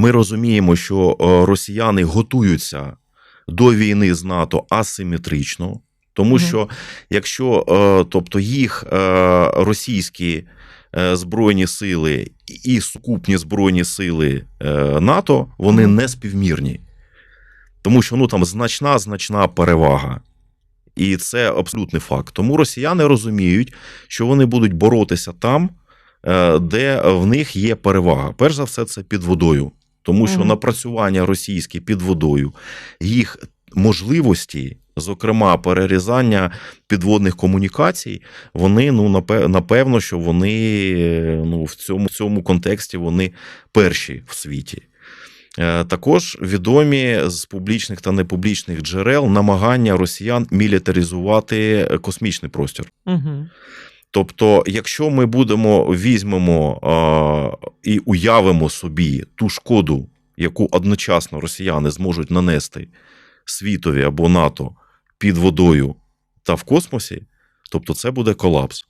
Ми розуміємо, що е, росіяни готуються до війни з НАТО асиметрично, тому що якщо е, тобто їх е, російські збройні сили і сукупні збройні сили НАТО вони не співмірні, тому що ну там значна значна перевага. І це абсолютний факт. Тому росіяни розуміють, що вони будуть боротися там, де в них є перевага. Перш за все, це під водою. Тому що напрацювання російське під водою, їх можливості, зокрема перерізання підводних комунікацій, вони ну напе- напевно, що вони ну в цьому в цьому контексті вони перші в світі. Е, Також відомі з публічних та непублічних джерел намагання росіян мілітаризувати космічний простір. Угу. Тобто, якщо ми будемо візьмемо е, і уявимо собі ту шкоду, яку одночасно росіяни зможуть нанести світові або НАТО під водою та в космосі, тобто це буде колапс.